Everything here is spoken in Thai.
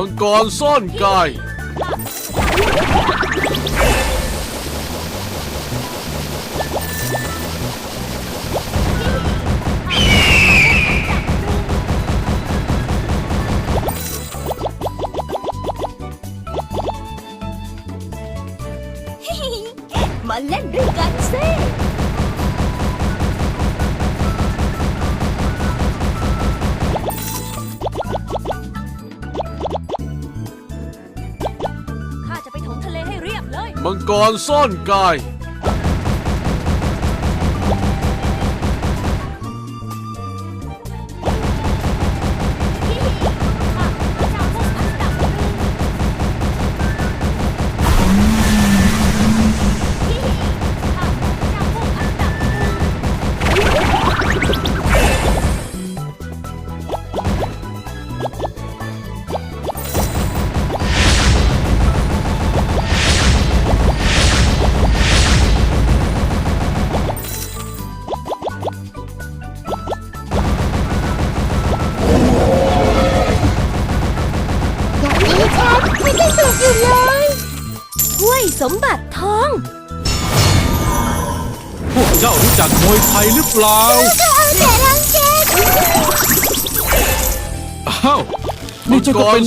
มังกรซ่อนกาย มาเล่นด้วยกันสิ มังกรซ่อนกาย ถ้วยสมบัติทอง พวกเจ้ารู้จักมวยไทยหรือเปล่าก็เอาแต่รังแกอ้าวนี่เจ้าก็เป็นนัก